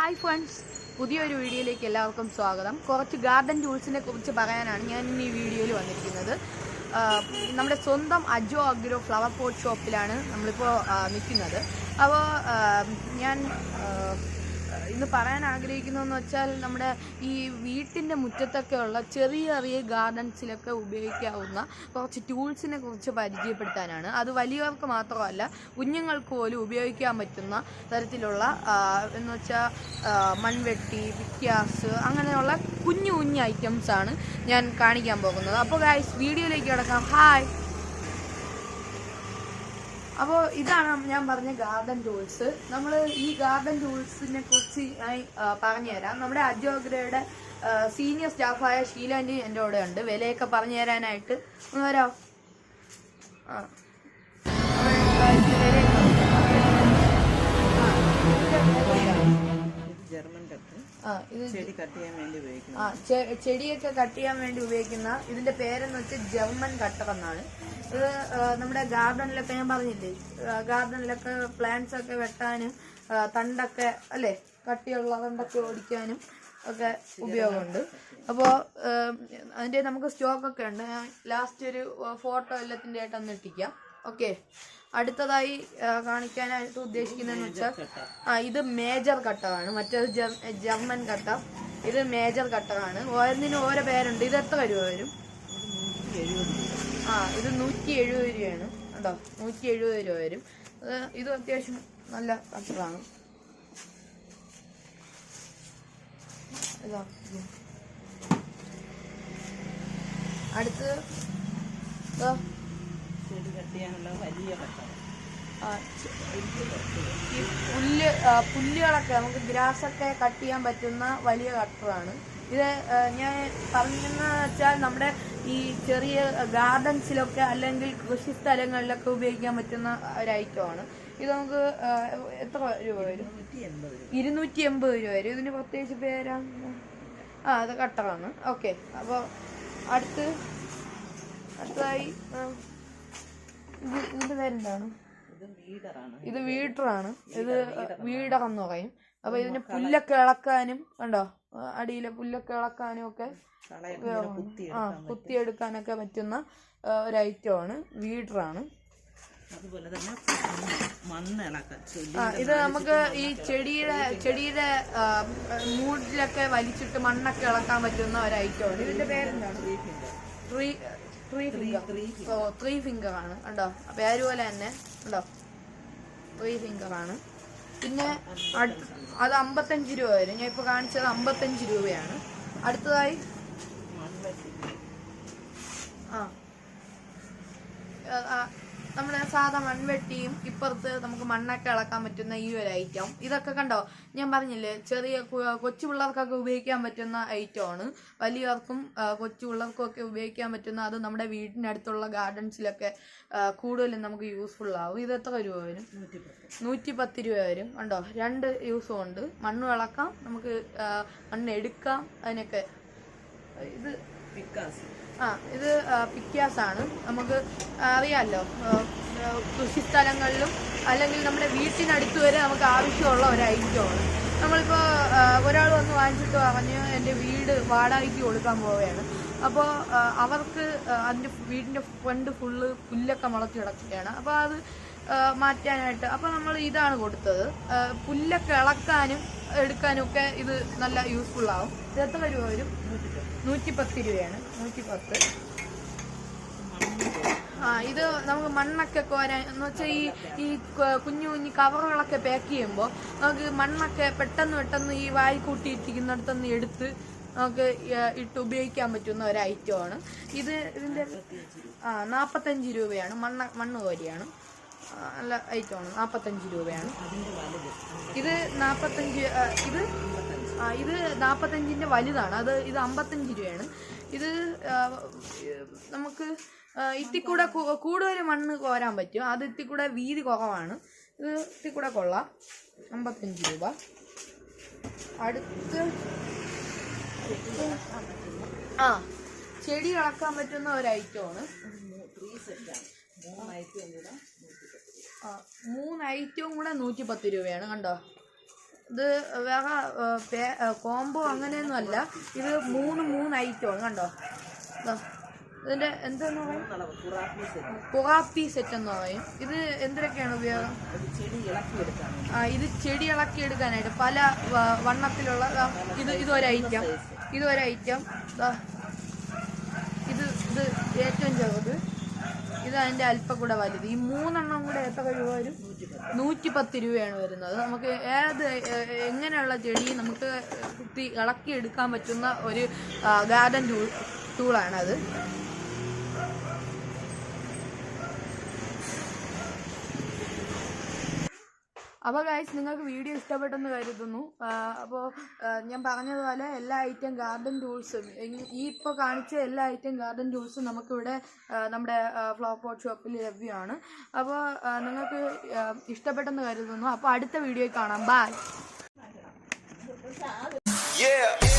Hi friends പുതിയൊരു വീഡിയോയിലേക്ക് എല്ലാവർക്കും സ്വാഗതം. കുറച്ച് ഗാർഡൻ ടൂൾസിനെ കുറിച്ച് പറയാനാണ് ഞാൻ ഇന്ന് ഈ വീഡിയോയിൽ വന്നിരിക്കുന്നത്. നമ്മുടെ സ്വന്തം അജോ അഗ്രോ ഫ്ലവർ പോട്ട് ഷോപ്പിലാണ് നമ്മളിപ്പോൾ നിൽക്കുന്നത്. അപ്പോൾ ഞാൻ ഇന്ന് പറയാൻ ആഗ്രഹിക്കുന്നതെന്ന് വെച്ചാൽ നമ്മുടെ ഈ വീട്ടിന്റെ മുറ്റത്തൊക്കെ ഉള്ള ചെറിയ ചെറിയ ഗാർഡൻസിലൊക്കെ ഉപയോഗിക്കാവുന്ന കുറച്ച് ടൂൾസിനെ കുറിച്ച് പരിചയപ്പെടുത്താനാണ്. അത് വലിയവർക്ക് മാത്രമല്ല കുഞ്ഞുങ്ങൾക്ക് പോലും ഉപയോഗിക്കാൻ പറ്റുന്ന തരത്തിലുള്ള എന്ന് വെച്ചാൽ മൺവെട്ടി പിക്യാസ് അങ്ങനെയുള്ള കുഞ്ഞു കുഞ്ഞു ഐറ്റംസ് ആണ് ഞാൻ കാണിക്കാൻ പോകുന്നത്. അപ്പോൾ ഗൈസ് വീഡിയോയിലേക്ക് കിടക്കാം. ഹായ് അപ്പോൾ ഇതാണ് ഞാൻ പറഞ്ഞ ഗാർഡൻ ടൂൾസ് നമ്മൾ ഈ ഗാർഡൻ ടൂൾസിനെ കുറിച്ച് ഞാൻ പറഞ്ഞുതരാം. നമ്മുടെ അജോഗ്രയുടെ സീനിയർ സ്റ്റാഫായ ഷീലാന്റി എന്റെ കൂടെ ഉണ്ട്. വിലയൊക്കെ പറഞ്ഞു തരാനായിട്ട് ഒന്ന് വരാ? ആ. ചെടിയൊക്കെ കട്ട് ചെയ്യാൻ വേണ്ടി ഉപയോഗിക്കുന്ന ഇതിന്റെ പേരെന്ന് വെച്ചാൽ ജർമ്മൻ കട്ടർ എന്നാണ്. ഇത് നമ്മുടെ ഗാർഡനിലൊക്കെ ഞാൻ പറഞ്ഞില്ലേ ഗാർഡനിലൊക്കെ പ്ലാന്റ്സ് ഒക്കെ വെട്ടാനും തണ്ടൊക്കെ അല്ലേ കട്ടിയുള്ള തണ്ടൊക്കെ ഓടിക്കാനും ഒക്കെ ഉപയോഗമുണ്ട്. അപ്പോൾ അതിന്റെ നമുക്ക് സ്റ്റോക്കൊക്കെ ഉണ്ട്. ഞാൻ ലാസ്റ്റ് ഒരു ഫോട്ടോ എല്ലാത്തിന്റെ ആയിട്ട് ഒന്ന് ഇട്ടിക്കാം. ഓക്കെ അടുത്തതായി കാണിക്കാനായിട്ട് ഉദ്ദേശിക്കുന്നതെന്ന് വെച്ചാൽ ആ ഇത് മേജർ കട്ടറാണ് മറ്റേത് ജർ- ജർമ്മൻ കട്ട ഇത് മേജർ കട്ടറാണ് ഓരോന്നിനും ഓരോ പേരുണ്ട്. ഇത് എത്ര രൂപ വരും? ആ ഇത് നൂറ്റി എഴുപത് രൂപയാണ്. കേട്ടോ നൂറ്റി എഴുപത് രൂപ വരും. ഇത് അത്യാവശ്യം നല്ല കട്ടറാണ് ഇതാ. ഈ പുല്ല് പുല്ലുകളൊക്കെ നമുക്ക് ഗ്രാസൊക്കെ കട്ട് ചെയ്യാൻ പറ്റുന്ന വലിയ കട്ടറാണ്. ഇത് ഞാൻ പറഞ്ഞെന്ന് വെച്ചാൽ നമ്മുടെ ഈ ചെറിയ ഗാർഡൻസിലൊക്കെ അല്ലെങ്കിൽ കൃഷി സ്ഥലങ്ങളിലൊക്കെ ഉപയോഗിക്കാൻ പറ്റുന്ന ഒരു ഐറ്റമാണ് ഇത് നമുക്ക് എത്ര രൂപ വരും? ഇരുന്നൂറ്റി എൺപത് രൂപ വരും. ഇതിന് പ്രത്യേകിച്ച് പേരാ? ആ അത് കട്ടറാണ്. ഓക്കെ. അപ്പോൾ അടുത്ത് അടുത്തതായി ഇത് ഇതിന്റെ പേരെന്താണ്? ഇത് വീടറാണ് ഇത് വീടർ എന്ന് പറയും. അപ്പൊ ഇതിന് പുല്ലൊക്കെ ഇളക്കാനും കണ്ടോ? അടിയിലെ പുല്ലൊക്കെ ഇളക്കാനും ഒക്കെ ആ കുത്തിയെടുക്കാനൊക്കെ പറ്റുന്ന ഒരു ഐറ്റമാണ് വീടറാണ് അതുപോലെ തന്നെ മണ്ണ് ഇളക്കാൻ ഇത് നമുക്ക് ഈ ചെടിയുടെ ചെടിയുടെ മൂടിലൊക്കെ വലിച്ചിട്ട് മണ്ണൊക്കെ ഇളക്കാൻ പറ്റുന്ന ഒരു ഐറ്റമാണ് ഇതിന്റെ പേരെന്താണ്? ത്രീ ഫിംഗർ ആണ്. കണ്ടോ? പേര് പോലെ തന്നെ. കണ്ടോ? ത്രീ ഫിംഗർ ആണ്. പിന്നെ അടുത്ത് അത് അമ്പത്തഞ്ച് രൂപ വരും. ഞാൻ ഇപ്പൊ കാണിച്ചത് അമ്പത്തഞ്ച് രൂപയാണ്. അടുത്തതായി? ആ, നമ്മുടെ സാധാ മൺവെട്ടിയും ഇപ്പുറത്ത് നമുക്ക് മണ്ണൊക്കെ ഇളക്കാൻ പറ്റുന്ന ഈ ഒരു ഐറ്റം ഇതൊക്കെ കണ്ടോ? ഞാൻ പറഞ്ഞില്ലേ ചെറിയ കൊച്ചു പിള്ളേർക്കൊക്കെ ഉപയോഗിക്കാൻ പറ്റുന്ന ഐറ്റമാണ് വലിയവർക്കും കൊച്ചു പിള്ളേർക്കും ഒക്കെ ഉപയോഗിക്കാൻ പറ്റുന്ന അത് നമ്മുടെ വീടിനടുത്തുള്ള ഗാർഡൻസിലൊക്കെ കൂടുതലും നമുക്ക് യൂസ്ഫുൾ ആവും. ഇത് എത്ര രൂപ വരും? നൂറ്റി പത്ത് രൂപ വരും. കണ്ടോ? രണ്ട് യൂസും ഉണ്ട്. മണ്ണ് ഇളക്കാം നമുക്ക് മണ്ണ് എടുക്കാം അതിനൊക്കെ. ഇത് പിക്കാസ് ആ ഇത് പിക്യാസ് ആണ് നമുക്ക് അറിയാമല്ലോ കൃഷി സ്ഥലങ്ങളിലും അല്ലെങ്കിൽ നമ്മുടെ വീട്ടിനടുത്ത് വരെ നമുക്ക് ആവശ്യമുള്ള ഒരു ഐറ്റമാണ്. നമ്മളിപ്പോൾ ഒരാൾ വന്ന് വാങ്ങിച്ചിട്ട് പറഞ്ഞ് എന്റെ വീട് വാടകയ്ക്ക് കൊടുക്കാൻ പോവുകയാണ്. അപ്പോൾ അവർക്ക് അതിന്റെ വീടിന്റെ ഫ്രണ്ട് ഫുള്ള് പുല്ലൊക്കെ മുളച്ച് കിടക്കുകയാണ്. അപ്പോൾ അത് മാറ്റാനായിട്ട് അപ്പോൾ നമ്മൾ ഇതാണ് കൊടുത്തത്. പുല്ലൊക്കെ ഇളക്കാനും എടുക്കാനും ഒക്കെ ഇത് നല്ല യൂസ്ഫുൾ ആവും ഇത് എത്ര രൂപ വരും? നൂറ്റി പത്ത് രൂപയാണ്. നൂറ്റി പത്ത് ആ ഇത് നമുക്ക് മണ്ണൊക്കെ കോരാൻ എന്ന് വെച്ചാൽ ഈ ഈ കുഞ്ഞു കുഞ്ഞു കവറുകളൊക്കെ പാക്ക് ചെയ്യുമ്പോൾ നമുക്ക് മണ്ണൊക്കെ പെട്ടെന്ന് പെട്ടെന്ന് ഈ വായി കൂട്ടിയിട്ടിരിക്കുന്നിടത്തുനിന്ന് എടുത്ത് നമുക്ക് ഇട്ട് ഉപയോഗിക്കാൻ പറ്റുന്ന ഒരു ഐറ്റമാണ് ഇത് ഇതിന്റെ ആ നാൽപ്പത്തഞ്ച് രൂപയാണ്. മണ്ണ മണ്ണ് കോരിയാണ്. നല്ല ഐറ്റമാണ് നാൽപ്പത്തഞ്ച് രൂപയാണ്. ഇത് നാൽപ്പത്തഞ്ച് ഇത് ആ ഇത് നാൽപ്പത്തഞ്ചിന്റെ വലുതാണ്. അത് ഇത് അമ്പത്തഞ്ച് രൂപയാണ്. ഇത് നമുക്ക് ഇത്തിക്കൂടെ കൂടുതൽ മണ്ണ് കോരാൻ പറ്റും. അത് ഇത്തിക്കൂടെ വീതി കുറവാണ്. ഇത് ഇത്തിക്കൂടെ കൊള്ളാം. അമ്പത്തഞ്ച് രൂപ. അടുത്ത് ആ ചെടി ഇളക്കാൻ പറ്റുന്ന ഒരു ഐറ്റമാണ് മൂന്ന് ഐറ്റവും കൂടെ നൂറ്റി പത്ത് രൂപയാണ് കണ്ടോ? ഇത് വേറെ കോംബോ അങ്ങനെയൊന്നും അല്ല. ഇത് മൂന്ന് മൂന്ന് ഐറ്റമാണ് കണ്ടോ. ഇതിന്റെ എന്താന്ന് പറയും? കുറാപ്പി സെറ്റ് എന്ന് പറയും. ഇത് എന്തിനൊക്കെയാണ് ഉപയോഗം. ആ, ഇത് ചെടി ഇളക്കി എടുക്കാനായിട്ട് പല വണ്ണത്തിലുള്ള ഇത് ഇതൊരൈറ്റം ഇതൊരൈറ്റം ഇത് ഇത് ഏറ്റവും ചെറുത്. ഇത് അതിന്റെ അല്പം കൂടെ വലുത്. ഈ മൂന്നെണ്ണം കൂടെ എത്ര രൂപ വരും? നൂറ്റി പത്ത് രൂപയാണ് വരുന്നത്. നമുക്ക് ഏത് എങ്ങനെയുള്ള ചെടി നമുക്ക് കുത്തി ഇളക്കി എടുക്കാൻ പറ്റുന്ന ഒരു ഗാർഡൻ ടൂൾ ടൂളാണത് അപ്പോൾ ഗൈസ് നിങ്ങൾക്ക് വീഡിയോ ഇഷ്ടപ്പെട്ടെന്ന് കരുതുന്നു. അപ്പോൾ ഞാൻ പറഞ്ഞതുപോലെ എല്ലാ ഐറ്റം ഗാർഡൻ ടൂൾസും ഈ ഇപ്പോൾ കാണിച്ച എല്ലാ ഐറ്റം ഗാർഡൻ ടൂൾസും നമുക്കിവിടെ നമ്മുടെ ഫ്ലവർ പോട്ട് ഷോപ്പിൽ ലഭ്യമാണ്. അപ്പോൾ നിങ്ങൾക്ക് ഇഷ്ടപ്പെട്ടെന്ന് കരുതുന്നു. അപ്പോൾ അടുത്ത വീഡിയോയിൽ കാണാം. Bye Yeah.